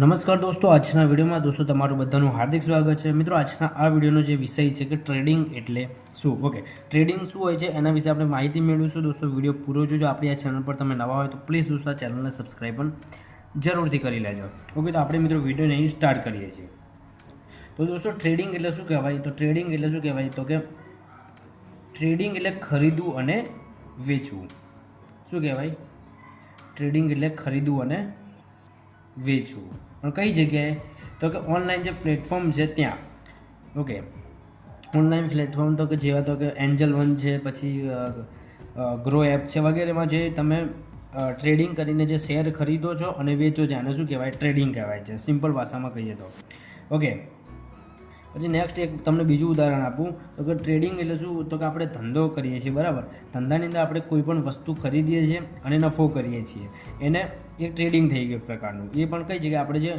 નમસ્કાર દોસ્તો, આજના વિડીયોમાં દોસ્તો તમારું બધાનું હાર્દિક સ્વાગત છે. મિત્રો, આજના આ વિડીયોનો જે વિષય છે કે ટ્રેડિંગ એટલે શું? ઓકે, ટ્રેડિંગ શું હોય છે એના વિશે આપણે માહિતી મેળવીશું. દોસ્તો, વીડિયો પૂરો જોજો. આપણી આ ચેનલ પર તમે નવા હોય તો પ્લીઝ દોસ્તો આ ચેનલને સબસ્ક્રાઈબ પણ જરૂરથી કરી લેજો. ઓકે, તો આપણે મિત્રો વિડીયોને અહીં સ્ટાર્ટ કરીએ છીએ. તો દોસ્તો, ટ્રેડિંગ એટલે શું કહેવાય? તો ટ્રેડિંગ એટલે શું કહેવાય? તો કે ટ્રેડિંગ એટલે ખરીદવું અને વેચવું. શું કહેવાય? ટ્રેડિંગ એટલે ખરીદવું અને વેચવું. પણ કઈ જગ્યાએ? તો કે ઓનલાઈન જે પ્લેટફોર્મ છે ત્યાં. ઓકે ઓનલાઈન પ્લેટફોર્મ તો કે જેવા તો કે એન્જલ વન છે, પછી ગ્રો એપ છે વગેરેમાં જે તમે ટ્રેડિંગ કરીને જે શેર ખરીદો છો અને વેચો છો. આને શું કહેવાય? ટ્રેડિંગ કહેવાય છે. સિમ્પલ ભાષામાં કહીએ તો. ઓકે પછી નેક્સ્ટ એક તમને બીજું ઉદાહરણ આપું. તો કે ટ્રેડિંગ એટલે શું? તો કે આપણે ધંધો કરીએ છીએ, બરાબર? ધંધાની અંદર આપણે કોઈ પણ વસ્તુ ખરીદીએ છીએ અને નફો કરીએ છીએ. એને એક ટ્રેડિંગ થઈ ગયું પ્રકારનું. એ પણ કઈ જગ્યાએ આપણે જે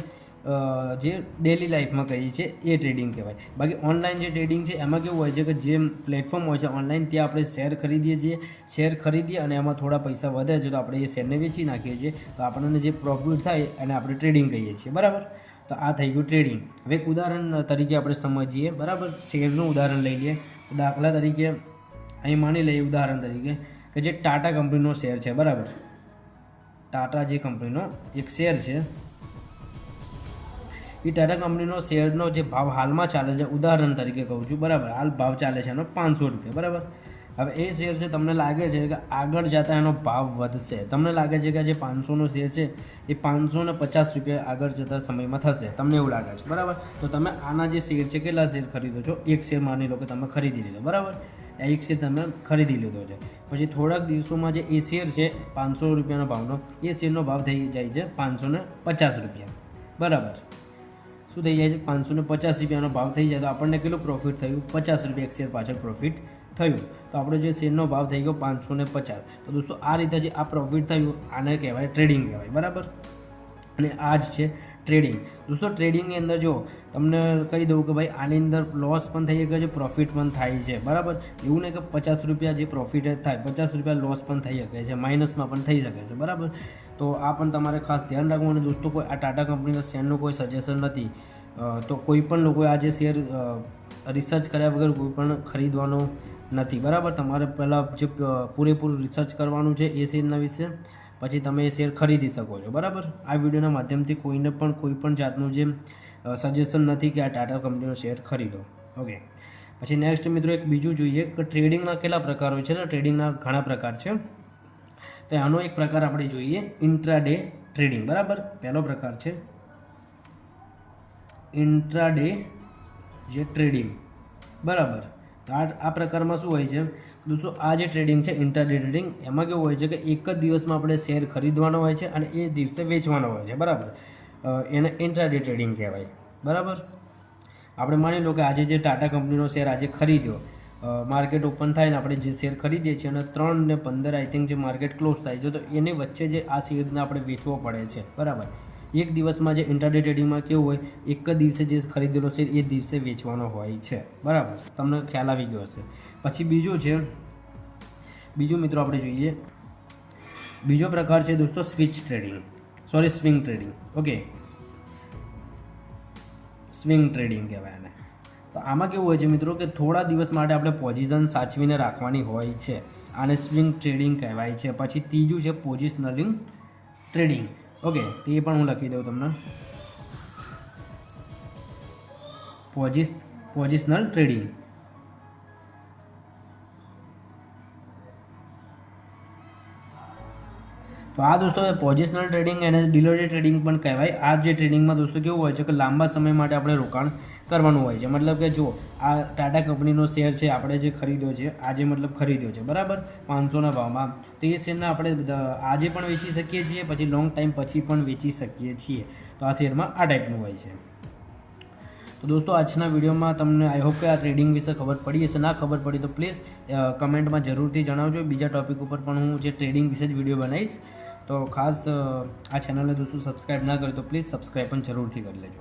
જે ડેલી લાઈફમાં કહીએ છીએ એ ટ્રેડિંગ કહેવાય. બાકી ઓનલાઈન જે ટ્રેડિંગ છે, એમાં કેવું હોય છે કે જે પ્લેટફોર્મ હોય છે ઓનલાઈન ત્યાં આપણે શેર ખરીદીએ છીએ. શેર ખરીદીએ અને એમાં થોડા પૈસા વધે છે તો આપણે એ શેરને વેચી નાખીએ છીએ. તો આપણને જે પ્રોફિટ થાય એને આપણે ટ્રેડિંગ કહીએ છીએ. બરાબર? તો આ થઈ ગયું ટ્રેડિંગ હવે એક ઉદાહરણ તરીકે આપણે સમજીએ. બરાબર? શેરનું ઉદાહરણ લઈ લઈએ. દાખલા તરીકે, અહીં માની લઈએ ઉદાહરણ તરીકે કે જે ટાટા કંપનીનો શેર છે, બરાબર? ટાટા જે કંપનીનો એક શેર છે. એ ટાટા કંપનીનો શેરનો જે ભાવ હાલમાં ચાલે છે, ઉદાહરણ તરીકે કહું છું, બરાબર? હાલ ભાવ ચાલે છે એનો પાંચસો રૂપિયા, બરાબર? હવે એ શેર છે તમને લાગે છે કે આગળ જતાં એનો ભાવ વધશે, તમને લાગે છે કે જે પાંચસોનો શેર છે, એ પાંચસો ને પચાસ રૂપિયા આગળ જતા સમયમાં થશે, તમને એવું લાગે છે, બરાબર? તો તમે આના જે શેર છે, કેટલા શેર ખરીદો છો? એક શેર માની લો કે તમે ખરીદી લીધો, બરાબર? એક શેર તમે ખરીદી લીધો છે. પછી થોડાક દિવસોમાં જે એ શેર છે, પાંચસો રૂપિયાનો ભાવનો, એ શેરનો ભાવ થઈ જાય છે પાંચસો ને પચાસ રૂપિયા, બરાબર? શું થઈ જાય છે? પાંચસો પચાસ રૂપિયાનો ભાવ થઈ જાય તો આપણને કેટલું પ્રોફિટ થયું? પચાસ રૂપિયા એક શેર પાછળ પ્રોફિટ થયું. તો આપણો જે શેરનો ભાવ થઈ ગયો પાંચસો ને પચાસ. તો દોસ્તો, આ રીતે જે આ પ્રોફિટ થયું, આને કહેવાય ટ્રેડિંગ કહેવાય, બરાબર? અને આ જ છે ટ્રેડિંગ દોસ્તો ટ્રેડિંગની અંદર જો, તમને કહી દઉં કે ભાઈ, આની અંદર લોસ પણ થઈ શકે છે પ્રોફિટ પણ થાય છે, બરાબર? એવું નહીં કે પચાસ રૂપિયા જે પ્રોફિટ થાય, પચાસ રૂપિયા લોસ પણ થઈ શકે છે માઇનસમાં પણ થઈ શકે છે, બરાબર? તો આ પણ તમારે ખાસ ધ્યાન રાખવું અને દોસ્તો, કોઈ આ ટાટા કંપનીના શેરનું કોઈ સજેશન નથી. તો કોઈ પણ લોકોએ આ જે શેર રિસર્ચ કર્યા વગર કોઈ પણ ખરીદવાનો નથી. બરાબર? તમારે પહેલાં જે પૂરેપૂરું રિસર્ચ કરવાનું છે એ શેરના વિશે, પછી તમે એ શેર ખરીદી શકો છો. બરાબર? આ વિડીયોના માધ્યમથી કોઈને પણ, કોઈ પણ જાતનું જે સજેશન નથી કે આ ટાટા કંપનીનો શેર ખરીદો. ઓકે પછી નેક્સ્ટ મિત્રો એક બીજું જોઈએ કે ટ્રેડિંગના કેટલા પ્રકારો છે? તો ટ્રેડિંગના ઘણા પ્રકાર છે. તો આનો એક પ્રકાર આપણે જોઈએ ઇન્ટ્રાડે ટ્રેડિંગ બરાબર? પહેલો પ્રકાર છે ઇન્ટ્રાડે જે ટ્રેડિંગ બરાબર? તો આ આ પ્રકારમાં શું હોય છે? દોસ્તો, આ જે ટ્રેડિંગ છે ઇન્ટરડે ટ્રેડિંગ એમાં કેવું હોય છે કે એક જ દિવસમાં આપણે શેર ખરીદવાનો હોય છે અને એ દિવસે વેચવાનો હોય છે, બરાબર? એને ઇન્ટરડે ટ્રેડિંગ કહેવાય, બરાબર? આપણે માની લો કે આજે જે ટાટા કંપનીનો શેર આજે ખરીદ્યો માર્કેટ ઓપન થાય ને આપણે જે શેર ખરીદીએ છીએ અને ત્રણ ને પંદર આઈ થિંક જે માર્કેટ ક્લોઝ થાય છે, તો એની વચ્ચે જે આ શેરને આપણે વેચવો પડે છે, બરાબર? એક દિવસમાં જે ઇન્ટરડે ટ્રેડિંગમાં કેવું હોય, એક જ દિવસે જે ખરીદેલો શેર એ દિવસે વેચવાનો હોય છે. બરાબર? તમને ખ્યાલ આવી ગયો હશે. પછી બીજું છે, બીજું મિત્રો આપણે જોઈએ. બીજો પ્રકાર છે દોસ્તો switch trading sorry swing trading okay swing trading કહેવાય આને. તો આમાં કેવું હોય છે મિત્રો કે થોડા દિવસ માટે આપણે પોઝિશન સાચવીને રાખવાની હોય છે. આને સ્વિંગ ટ્રેડિંગ કહેવાય છે. પછી ત્રીજું છે પોઝિશનલિંગ ટ્રેડિંગ ઓકે તે પણ હું લખી દઉં તમને. પોઝિસ પોઝિશનલ ટ્રેડિંગ. તો આ દોસ્તો પોઝિશનલ ટ્રેડિંગ અને ડિલોડે ટ્રેડિંગ પણ કહેવાય. આ જે ટ્રેડિંગમાં દોસ્તો કેવું હોય છે કે લાંબા સમય માટે આપણે રોકાણ કરવાનું હોય છે. મતલબ કે જો આ ટાટા કંપનીનો શેર છે, આપણે જે ખરીદ્યો છે, આજે મતલબ ખરીદ્યો છે. બરાબર? પાંચસોના ભાવમાં. તો એ શેરને આપણે આજે પણ વેચી શકીએ છીએ, પછી લોંગ ટાઈમ પછી પણ વેચી શકીએ છીએ. તો આ શેરમાં આ ટાઈપનું હોય છે. તો દોસ્તો, આજના વિડીયોમાં તમને આઈ હોપ કે આ ટ્રેડિંગ વિશે ખબર પડી હશે. ના ખબર પડી તો પ્લીઝ કમેન્ટમાં જરૂરથી જણાવજો. બીજા ટોપિક ઉપર પણ હું જે ટ્રેડિંગ વિશે જ વીડિયો બનાવીશ. તો ખાસ આ ચેનલને દોસ્તો સબસ્ક્રાઈબ ના કરે તો પ્લીઝ સબસ્ક્રાઈબ પણ જરૂરથી કરી લેજો.